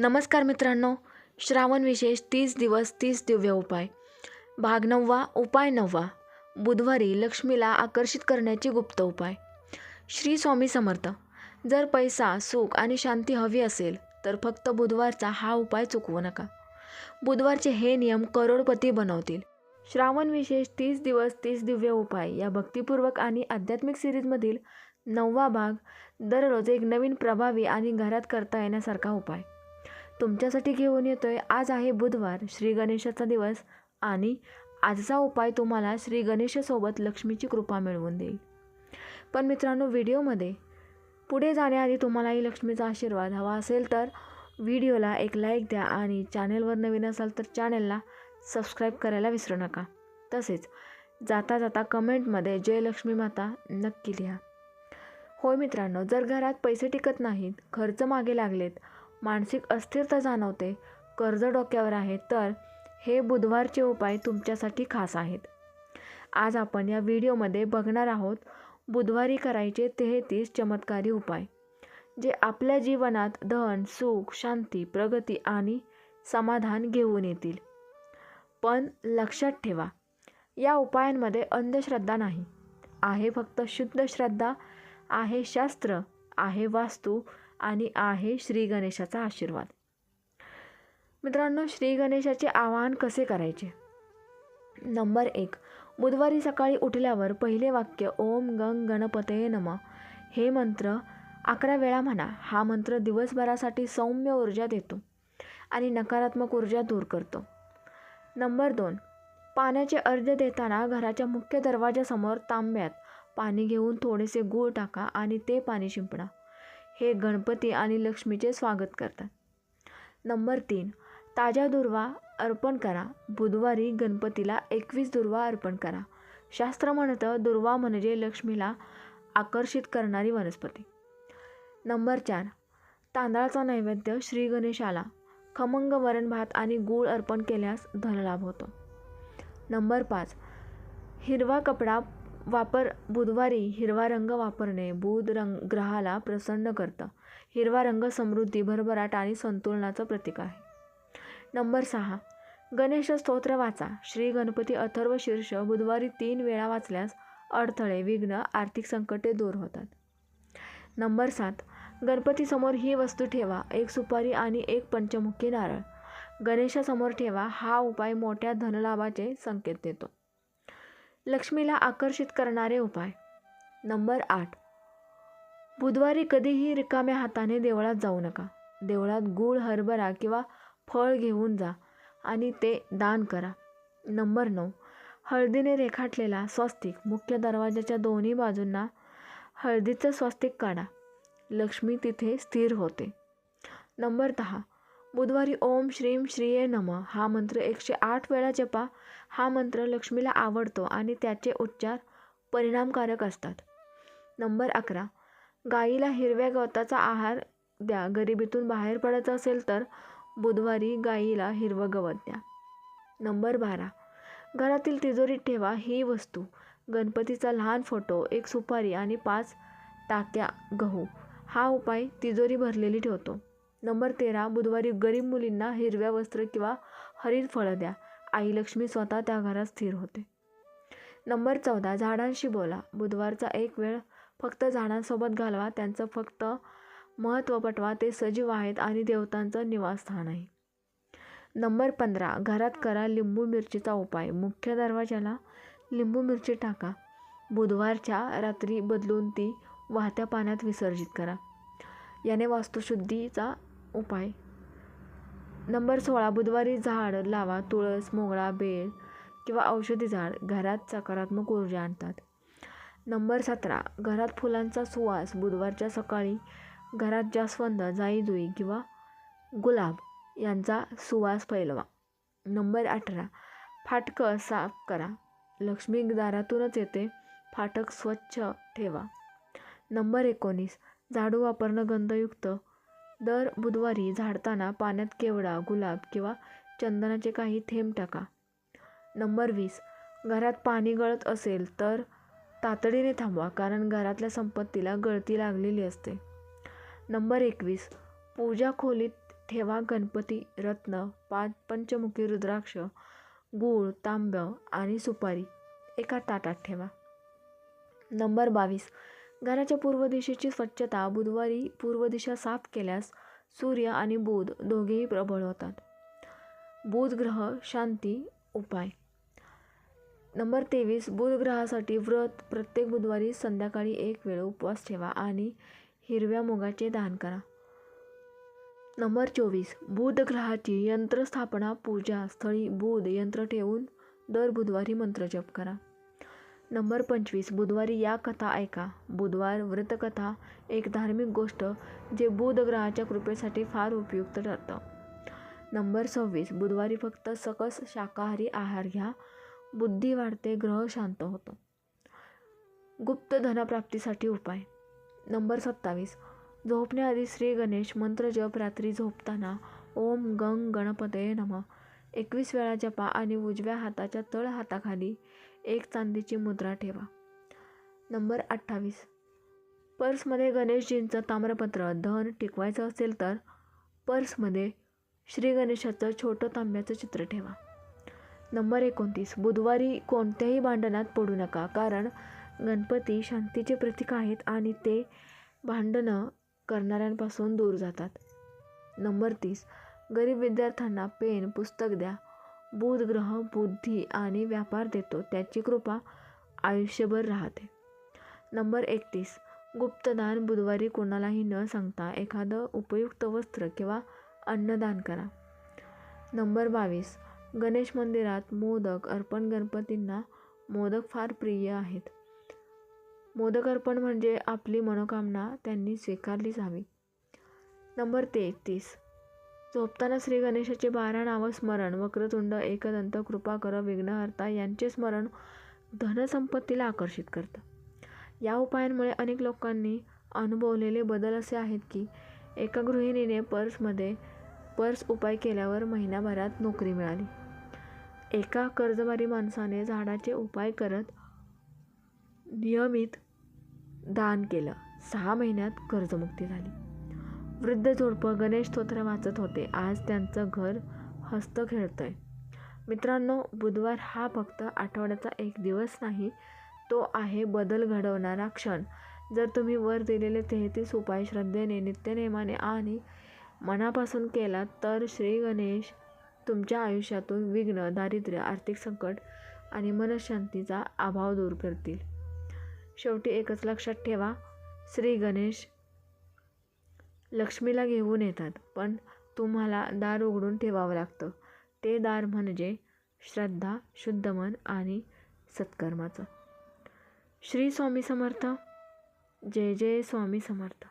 नमस्कार मित्रांनो. श्रावण विशेष तीस दिवस तीस दिव्य उपाय. भाग नववा उपाय नववा. बुधवारी लक्ष्मीला आकर्षित करण्याचे गुप्त उपाय. श्री स्वामी समर्थ. जर पैसा सुख आणि शांती हवी असेल तर फक्त बुधवारचा हा उपाय चुकवू नका. बुधवारचे हे नियम करोडपती बनवतील. श्रावण विशेष तीस दिवस तीस दिव्य उपाय या भक्तिपूर्वक आणि आध्यात्मिक सिरीजमधील नववा भाग दररोज एक नवीन प्रभावी आणि घरात करता येण्यासारखा उपाय. तुमच्यासाठी घेऊन येतोय. आज आहे बुधवार श्री गणेशाचा दिवस आणि आजचा उपाय तुम्हाला श्री गणेशासोबत लक्ष्मीची कृपा मिळवून देईल. पण मित्रांनो व्हिडिओमध्ये पुढे जाण्याआधी तुम्हालाही लक्ष्मीचा आशीर्वाद हवा असेल तर व्हिडिओला एक लाईक द्या आणि चॅनेलवर नवीन असाल तर चॅनेलला सबस्क्राईब करायला विसरू नका. तसेच जाता जाता कमेंटमध्ये जय लक्ष्मी माता नक्की लिहा. होय मित्रांनो जर घरात पैसे टिकत नाहीत खर्च मागे लागलेत मानसिक अस्थिरता जाणवते कर्ज डोक्यावर आहे तर हे बुधवारचे उपाय तुमच्यासाठी खास आहेत. आज आपण या व्हिडिओमध्ये बघणार आहोत बुधवारी करायचे तेहतीस चमत्कारी उपाय जे आपल्या जीवनात धन सुख शांती प्रगती आणि समाधान घेऊन येतील. पण लक्षात ठेवा या उपायांमध्ये अंधश्रद्धा नाही. आहे फक्त शुद्ध श्रद्धा आहे शास्त्र आहे वास्तू आणि आहे श्री गणेशाचा आशीर्वाद. मित्रांनो श्री गणेशाचे आवाहन कसे करायचे? नंबर एक. बुधवारी सकाळी उठल्यावर पहिले वाक्य ओम गंग गणपते नम. हे मंत्र अकरा वेळा म्हणा. हा मंत्र दिवसभरासाठी सौम्य ऊर्जा देतो आणि नकारात्मक ऊर्जा दूर करतो. नंबर दोन. पाण्याचे अर्ज देताना घराच्या मुख्य दरवाजासमोर तांब्यात पाणी घेऊन थोडेसे गूळ टाका आणि ते पाणी शिंपडा. हे गणपती आणि लक्ष्मीचे स्वागत करतात. नंबर तीन ताज्या दुर्वा अर्पण करा. बुधवारी गणपतीला एकवीस दुर्वा अर्पण करा. शास्त्र म्हणतं दुर्वा म्हणजे लक्ष्मीला आकर्षित करणारी वनस्पती. नंबर चार तांदळाचा नैवेद्य श्री गणेशाला. खमंग वरण भात आणि गूळ अर्पण केल्यास धनलाभ होतो. नंबर पाच हिरवा कपडा वापर बुधवारी हिरवा रंग वापरणे बुध रंग ग्रहाला प्रसन्न करतं. हिरवा रंग समृद्धी भरभराट आणि संतुलनाचं प्रतीक आहे. नंबर सहा. गणेश स्तोत्र वाचा. श्री गणपती अथर्व शीर्ष बुधवारी तीन वेळा वाचल्यास अडथळे विघ्न आर्थिक संकटे दूर होतात. नंबर सात. गणपतीसमोर ही वस्तू ठेवा. एक सुपारी आणि एक पंचमुखी नारळ. गणेशासमोर ठेवा. हा उपाय मोठ्या धनलाभाचे संकेत देतो. लक्ष्मीला आकर्षित करणारे उपाय. नंबर आठ. बुधवारी कधीही रिकाम्या हाताने देवळात जाऊ नका. देवळात गूळ हरभरा किंवा फळ घेऊन जा आणि ते दान करा. नंबर नऊ. हळदीने रेखाटलेला स्वस्तिक. मुख्य दरवाजाच्या दोन्ही बाजूंना हळदीचं स्वस्तिक काढा. लक्ष्मी तिथे स्थिर होते. नंबर दहा. बुधवारी ओम श्रीम श्रीये नम हा मंत्र एकशे आठ वेळा जपा हा मंत्र लक्ष्मीला आवडतो आणि त्याचे उच्चार परिणामकारक असतात. नंबर अकरा. गाईला हिरव्या गवताचा आहार द्या. गरिबीतून बाहेर पडायचं असेल तर बुधवारी गाईला हिरवं गवत द्या. नंबर बारा. घरातील तिजोरीत ठेवा ही वस्तू. गणपतीचा लहान फोटो एक सुपारी आणि पाच टाक्या गहू. हा उपाय तिजोरी भरलेली ठेवतो. नंबर तेरा. बुधवारी गरीब मुलींना हिरव्या वस्त्र किंवा हरित फळं द्या. आई लक्ष्मी स्वतः त्या घरात स्थिर होते. नंबर चौदा झाडांशी बोला. बुधवारचा एक वेळ फक्त झाडांसोबत घालवा. त्यांचं फक्त महत्त्व पटवा. ते सजीव आहेत आणि देवतांचं निवासस्थान आहे. नंबर पंधरा घरात करा लिंबू मिरचीचा उपाय. मुख्य दरवाजाला लिंबू मिरची टाका. बुधवारच्या रात्री बदलून ती वाहत्या पाण्यात विसर्जित करा. याने वास्तुशुद्धीचा उपाय नंबर सोळा बुधवारी झाड लावा तुळस मोगळा बेल किंवा औषधी झाड घरात सकारात्मक ऊर्जा आणतात. नंबर सतरा घरात फुलांचा सुवास बुधवारच्या सकाळी घरात जास्वंद जाईजुई किंवा गुलाब यांचा सुवास फैलवा नंबर अठरा फाटकं साफ करा लक्ष्मी दारातूनच येते फाटक स्वच्छ ठेवा. नंबर एकोणीस झाडू वापरणं गंधयुक्त दर बुधवारी झाडताना पाण्यात केवडा गुलाब किंवा चंदनाचे काही थेंब टाका. नंबर वीस. घरात पाणी गळत असेल तर तातडीने थांबवा कारण घरातल्या संपत्तीला गळती लागलेली असते. नंबर एकवीस. पूजा खोलीत ठेवा गणपती रत्न पाच पंचमुखी रुद्राक्ष गूळ तांब्य आणि सुपारी. एका ताटात ठेवा. नंबर बावीस. घराच्या पूर्व दिशेची स्वच्छता बुधवारी पूर्व दिशा साफ केल्यास सूर्य आणि बुध दोघेही प्रबळ होतात. बुध ग्रह शांती उपाय. नंबर तेवीस बुध ग्रहासाठी व्रत प्रत्येक बुधवारी संध्याकाळी एक वेळ उपवास ठेवा आणि हिरव्या मुगाचे दान करा. नंबर चोवीस बुध ग्रहाची यंत्रस्थापना पूजा स्थळी बुध यंत्र ठेवून दर बुधवारी मंत्रजप करा. नंबर पंचवीस बुधवारी या कथा ऐका. बुधवार व्रतकथा एक धार्मिक गोष्ट जे बुध ग्रहाच्या कृपेसाठी फार उपयुक्त ठरतं. नंबर सव्वीस बुधवारी फक्त सकस शाकाहारी आहार घ्या. बुद्धी वाढते ग्रह शांत होतो. गुप्त धनप्राप्तीसाठी उपाय. नंबर सत्तावीस झोपण्याआधी श्री गणेश मंत्र जप रात्री झोपताना ओम गंग गणपतये नम. एकवीस वेळा जपा आणि उजव्या हाताच्या तळ हाताखाली एक चांदीची मुद्रा ठेवा. नंबर अठ्ठावीस. पर्समध्ये गणेशजींचं ताम्रपत्र धन टिकवायचं असेल तर पर्समध्ये श्री गणेशाचं छोटं तांब्याचं चित्र ठेवा. नंबर एकोणतीस. बुधवारी कोणत्याही भांडणात पडू नका कारण गणपती शांतीचे प्रतीक आहेत आणि ते भांडणं करणाऱ्यांपासून दूर जातात. नंबर तीस. गरीब विद्यार्थ्यांना पेन पुस्तक द्या. बुध ग्रह बुद्धी आणि व्यापार देतो. त्याची कृपा आयुष्यभर राहते. नंबर एकतीस. गुप्तदान बुधवारी कोणालाही न सांगता एखादं उपयुक्त वस्त्र किंवा अन्नदान करा. नंबर बावीस. गणेश मंदिरात मोदक अर्पण गणपतींना मोदक फार प्रिय आहेत. मोदक अर्पण म्हणजे आपली मनोकामना त्यांनी स्वीकारलीच हवी. नंबर तेहतीस. झोपताना श्री गणेशाचे बारा नावं स्मरण वक्रतुंड एकदंत कृपा कर विघ्नहर्ता यांचे स्मरण धनसंपत्तीला आकर्षित करतं. या उपायांमुळे अनेक लोकांनी अनुभवलेले बदल असे आहेत की एका गृहिणीने पर्समध्ये पर्स उपाय केल्यावर महिन्याभरात नोकरी मिळाली. एका कर्जबारी माणसाने झाडाचे उपाय करत नियमित दान केलं. सहा महिन्यात कर्जमुक्ती झाली. वृद्ध जोडपं गणेश स्तोत्र वाचत होते. आज त्यांचं घर हस्त खेळतंय. मित्रांनो बुधवार हा फक्त आठवड्याचा एक दिवस नाही तो आहे बदल घडवणारा क्षण. जर तुम्ही वर दिलेले तेहतीस उपाय श्रद्धेने नित्यनेमाने आणि मनापासून केला तर श्री गणेश तुमच्या आयुष्यातून विघ्न दारिद्र्य आर्थिक संकट आणि मनशांतीचा अभाव दूर करतील. शेवटी एकच लक्षात ठेवा श्री गणेश लक्ष्मीला घेऊन येतात पण तुम्हाला दार उघडून ठेवावं लागतं. ते दार म्हणजे श्रद्धा शुद्ध मन आणि सत्कर्माचं. श्री स्वामी समर्थ. जय जय स्वामी समर्थ.